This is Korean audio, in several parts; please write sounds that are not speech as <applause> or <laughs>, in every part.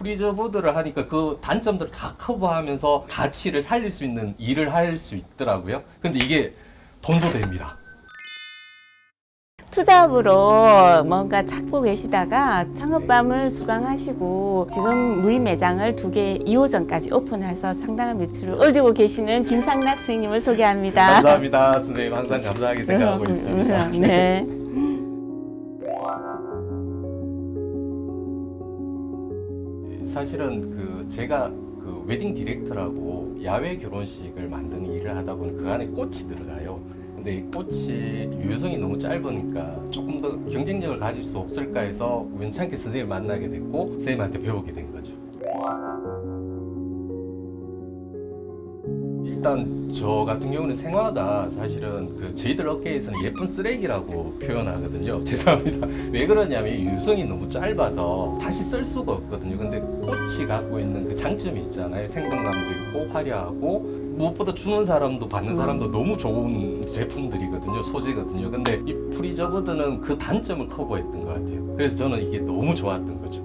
프리저보드를 하니까 그 단점들을 다 커버하면서 가치를 살릴 수 있는 일을 할 수 있더라고요. 근데 이게 돈도 됩니다. 투잡으로 뭔가 찾고 계시다가 창업밤을 수강하시고 지금 무인 매장을 두 개 2호점까지 오픈해서 상당한 매출을 올리고 계시는 김상락 선생님을 소개합니다. 감사합니다. 선생님 항상 감사하게 생각하고 있습니다. 네. 사실은 그 제가 그 웨딩 디렉터라고 야외 결혼식을 만드는 일을 하다 보니 그 안에 꽃이 들어가요. 근데 이 꽃이 유효성이 너무 짧으니까 조금 더 경쟁력을 가질 수 없을까 해서 우연찮게 선생님을 만나게 됐고 선생님한테 배우게 된 거죠. 일단 저 같은 경우는 생화가 사실은 그 저희들 업계에서는 예쁜 쓰레기라고 표현하거든요. <laughs> 죄송합니다. 왜 그러냐면 유성이 너무 짧아서 다시 쓸 수가 없거든요. 근데 꽃이 갖고 있는 그 장점이 있잖아요. 생동감도 있고 화려하고 무엇보다 주는 사람도 받는 사람도 너무 좋은 제품들이거든요. 소재거든요. 근데 이 프리저버드는 그 단점을 커버했던 것 같아요. 그래서 저는 이게 너무 좋았던 거죠.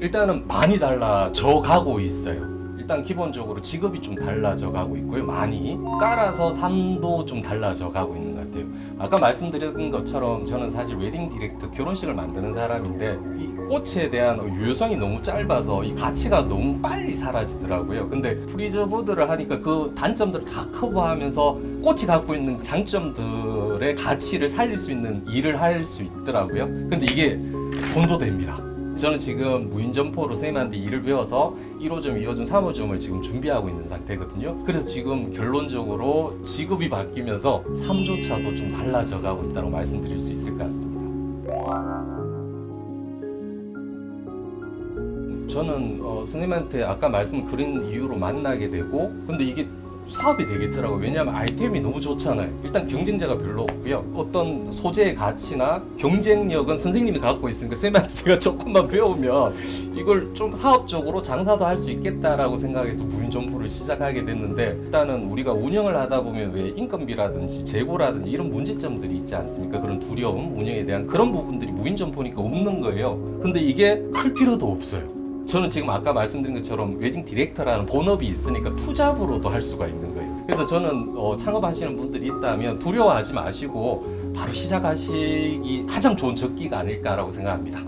일단은 많이 달라져 가고 있어요. 일단 기본적으로 직업이 좀 달라져 가고 있고요. 많이. 따라서 삶도 좀 달라져 가고 있는 것 같아요. 아까 말씀드린 것처럼 저는 사실 웨딩 디렉터 결혼식을 만드는 사람인데 이 꽃에 대한 유효성이 너무 짧아서 이 가치가 너무 빨리 사라지더라고요. 근데 프리저보드를 하니까 그 단점들을 다 커버하면서 꽃이 갖고 있는 장점들의 가치를 살릴 수 있는 일을 할 수 있더라고요. 근데 이게 돈도 됩니다. 저는 지금 무인 점포로 쌤한테 일을 배워서 1호점, 2호점, 3호점을 지금 준비하고 있는 상태거든요. 그래서 지금 결론적으로 직업이 바뀌면서 삶조차도 좀 달라져 가고 있다고 말씀드릴 수 있을 것 같습니다. 저는 어, 선생님한테 아까 말씀 드린 이유로 만나게 되고 근데 이게 사업이 되겠더라고요. 왜냐하면 아이템이 너무 좋잖아요. 일단 경쟁자가 별로 없고요. 어떤 소재의 가치나 경쟁력은 선생님이 갖고 있으니까 쌤한테 <laughs> 제가 조금만 배우면 이걸 좀 사업적으로 장사도 할 수 있겠다라고 생각해서 무인 점포를 시작하게 됐는데 일단은 우리가 운영을 하다 보면 왜 인건비라든지 재고라든지 이런 문제점들이 있지 않습니까? 그런 두려움, 운영에 대한 그런 부분들이 무인 점포니까 없는 거예요. 근데 이게 클 필요도 없어요. 저는 지금 아까 말씀드린 것처럼 웨딩 디렉터라는 본업이 있으니까 투잡으로도 할 수가 있는 거예요. 그래서 저는 어, 창업하시는 분들이 있다면 두려워하지 마시고 바로 시작하시기 가장 좋은 적기가 아닐까라고 생각합니다.